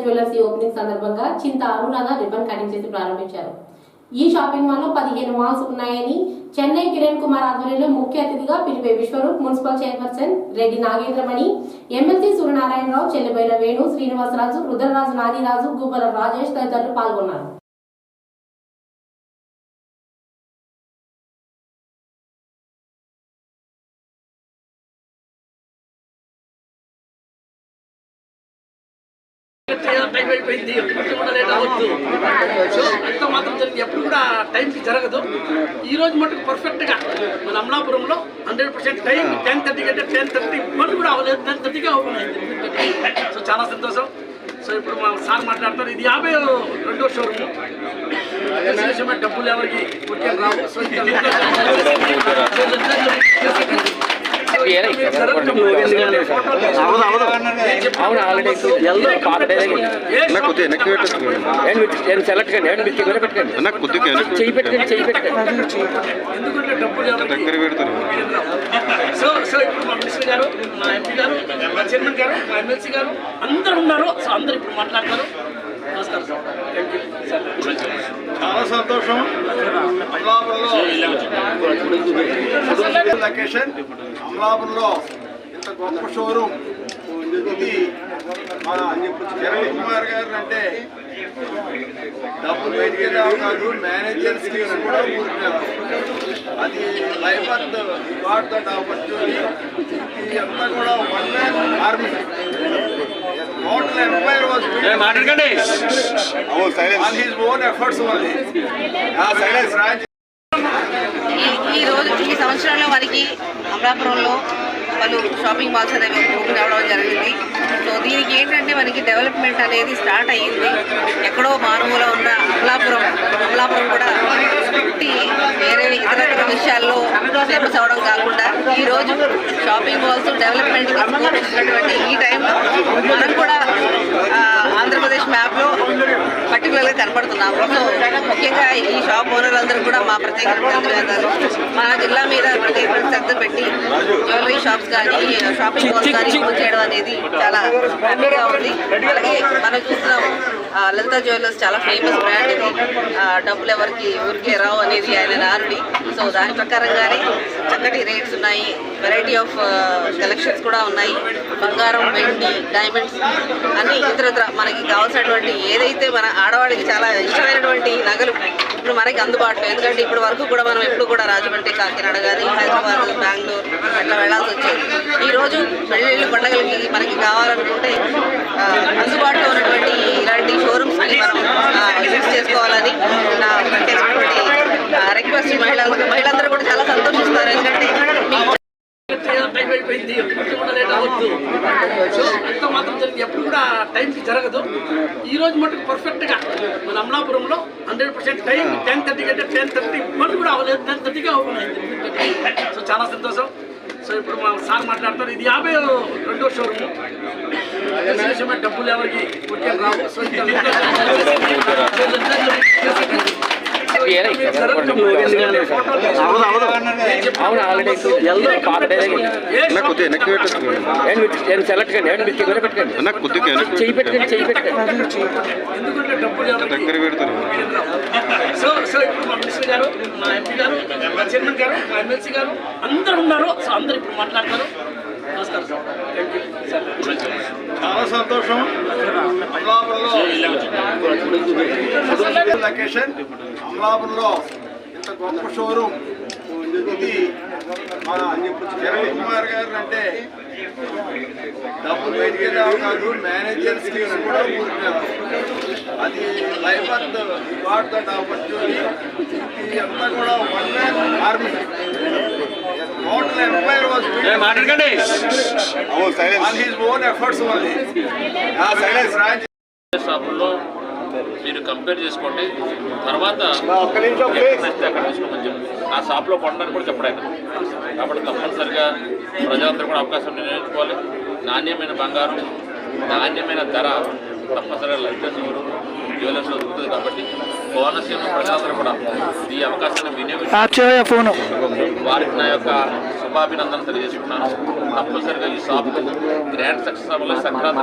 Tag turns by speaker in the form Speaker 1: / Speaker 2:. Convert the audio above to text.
Speaker 1: Jewellers opening సందర్భంగా చింత Anuradha ribbon cutting చేసి ప్రారంభించారు. ఈ షాపింగ్ మాల్లో పదిహేను మాల్స్ ఉన్నాయని చెన్నై కిరణ్ కుమార్ ఆధ్వర్యంలో ముఖ్య అతిథిగా పిలిపే Vishwaroop municipal chairperson Reddy Nagendramani MLC Suryanarayanarao చెల్లిపోయిన Venu Srinivasaraju Rudraraju Nadiraju Gubbala Rajesh తదితరులు పాల్గొన్నారు.
Speaker 2: టైం అయిపోయింది కొంచెం కూడా లేట్ అవ్వద్దు. సో అంత మాత్రం జరిగింది. ఎప్పుడు కూడా టైంకి జరగదు. ఈ రోజు మటుకు పర్ఫెక్ట్గా మన అమలాపురంలో hundred percent time ten thirty అంటే టెన్ థర్టీ వన్ కూడా అవ్వలేదు. టెన్ థర్టీగా అవ్వలేదు సో చాలా సంతోషం. సో ఇప్పుడు మా సార్ మాట్లాడతారు. ఇది యాభై రెండో షోరూమ్ విశేషమైన డబ్బులు ఎవరికి ఒకే రావు. సో
Speaker 3: అవును ఆల్రెడీ ఎల్లో పాత
Speaker 4: కొద్దిగా వెనక్కి పెట్టేసుకోండి
Speaker 3: నేను సెలెక్ట్ పెట్టండి
Speaker 4: కొద్దిగా వెనక్కి
Speaker 3: చెయ్యి పెట్టండి. చెయ్యి పెట్టండి
Speaker 4: దగ్గర పెడతారు
Speaker 2: సో సో ఇప్పుడు మా మినిస్టర్ గారు మా ఎంపీ గారు మా చైర్మన్ గారు మా ఎమ్మెల్సీ గారు అందరూ ఉన్నారు. సో అందరూ ఇప్పుడు మాట్లాడతారు.
Speaker 5: చాలా సంతోషం. అమలాపురంలో లొకేషన్ అమలాపురంలో ఇంత గొప్ప షోరూమ్ ఇది మన కిరణ్ కుమార్ గారు అంటే డబ్బులు వెతికే కాదు మేనేజర్స్ కూడా ఊరుకున్నారు అది లైఫ్ అంత గాడ్ దట్ ఆపర్చునిటీ. ఇది అంతా కూడా one man army total empire was
Speaker 3: మాట్లాడకండి.
Speaker 5: only. Silence, Raj.
Speaker 6: ఈ- ఈ రోజు ఈ సంవత్సరంలో మనకి అమలాపురంలో వాళ్ళు షాపింగ్ మాల్స్ అనేవి ఓపెన్ అవ్వడం జరిగింది. సో దీనికి ఏంటంటే మనకి డెవలప్మెంట్ అనేది స్టార్ట్ అయ్యింది. ఎక్కడో మారుమూల ఉన్న అమలాపురం అమలాపురం కూడా పుట్టి వేరే ఇతర ఇతర విషయాల్లో ఫేమస్ అవ్వడం కాకుండా ఈ రోజు షాపింగ్ మాల్స్ డెవలప్మెంట్ ఇస్తున్నటువంటి ఈ టైంలో మనం కూడా ఆంధ్రప్రదేశ్ మ్యాప్లో పర్టికులర్గా కనపడుతున్నాము. సో ముఖ్యంగా ఈ షాప్ ఓనర్ అందరూ కూడా మా ప్రత్యేక మా జిల్లా పెట్టి జ్యువెలరీ షాప్స్ కానీ షాపింగ్ మాల్స్ కానీ చేయడం అనేది చాలా హ్యాపీగా ఉంది. అలాగే మనం చూస్తున్నాము లలిత జ్యువెలర్స్ చాలా ఫేమస్ బ్రాండ్ ఇది. ఆ, డబ్బులు ఎవరికి ఊరికే రావు అనేది ఆయన నారుడి సో దాని ప్రకారంగానే చక్కటి రేట్స్ ఉన్నాయి. వెరైటీ ఆఫ్ కలెక్షన్స్ కూడా ఉన్నాయి. బంగారం వెండి డైమండ్స్ అన్ని ఇతర మనకి కావాల్సినటువంటి ఏదైతే మన ఆడవాళ్ళకి చాలా ఇష్టమైనటువంటి నగలు ఇప్పుడు మనకి అందుబాటులో. ఎందుకంటే ఇప్పుడు వరకు కూడా మనం ఎప్పుడు కూడా రాజమండ్రి కాకినాడ కానీ హైదరాబాద్ బెంగళూరు అట్లా వెళ్ళాల్సి వచ్చేది. ఈ రోజు పెళ్ళిళ్ళు పండగలకి మనకి కావాలనుకుంటే అందుబాటులో ఉన్నటువంటి
Speaker 2: అయిపోయింది ఎప్పుడు కూడా లేట్ అవ్వద్దు. సో అంత మాత్రం జరిగింది. ఎప్పుడు కూడా టైంకి జరగదు. ఈ రోజు మటుకు పర్ఫెక్ట్గా మన అమలాపురంలో హండ్రెడ్ పర్సెంట్ టైం టెన్ థర్టీకి అంటే టెన్ థర్టీ వన్ కూడా అవ్వలేదు. టెన్ థర్టీగా అయింది. సో చాలా సంతోషం. సో ఇప్పుడు మా సార్ మాట్లాడతారు. ఇది యాభై రెండో షోరూమ్. డబ్బులు ఎవరికి ఒకే రావు. సో
Speaker 3: అవును ఆల్రెడీ ఎల్లో పాత
Speaker 4: అన్న కొద్దిగా వెనక్కి పెట్టేసుకోండి
Speaker 3: నేను సెలెక్ట్ కండి పెట్టండి
Speaker 4: కొద్దిగా వెనక్కి
Speaker 3: చెయ్యి పెట్టండి. చెయ్యి పెట్టండి
Speaker 4: దగ్గర పెడతారు
Speaker 2: సో సో ఇప్పుడు మా మినిస్టర్ గారు మా ఎంపీ గారు మా చైర్మన్ గారు మా ఎమ్మెల్సీ గారు అందరూ ఉన్నారు. సో అందరూ ఇప్పుడు మాట్లాడతారు. నమస్కారం సార్. థ్యాంక్ యూ సార్
Speaker 5: చాలా సంతోషం. లొకేషన్. అమలాపురంలో ఇంత గొప్ప షోరూమ్ ఇది మన కిరణ్ కుమార్ గారు అంటే డబ్బులు వెతికే కాదు మేనేజర్స్ కూడా ఊరుకున్నారు అది లైఫ్ అంత గాడ్ దట్ ఆపర్చునిటీ అంతా కూడా one man army total empire was
Speaker 3: మాట్లాడకండి
Speaker 5: only. Silence, Raj.
Speaker 7: షాపుల్లో మీరు కంపేర్ చేసుకోండి. తర్వాత
Speaker 5: ఒక్క నిమిషం
Speaker 7: నచ్చితే అక్కడ తీసుకోమని చెప్పి. ఆ షాప్లో కొనడానికి కూడా చెప్పడం కాబట్టి తప్పనిసరిగా ప్రజలందరూ కూడా అవకాశం నిర్ణయించుకోవాలి. నాణ్యమైన బంగారం నాణ్యమైన ధర తప్పనిసరిగా లైసెన్స్ ఇవ్వరు జ్యువెలర్స్లో దొరుకుతుంది కాబట్టి కోనసీమ ప్రజలందరూ కూడా ఈ అవకాశాన్ని వినియోగించి వారికి నా యొక్క శుభాభినందన తెలియజేసుకున్నాను తప్పనిసరిగా ఈ షాప్ గ్రాండ్ సక్సెస్ అవ్వాలి. సంక్రాంతి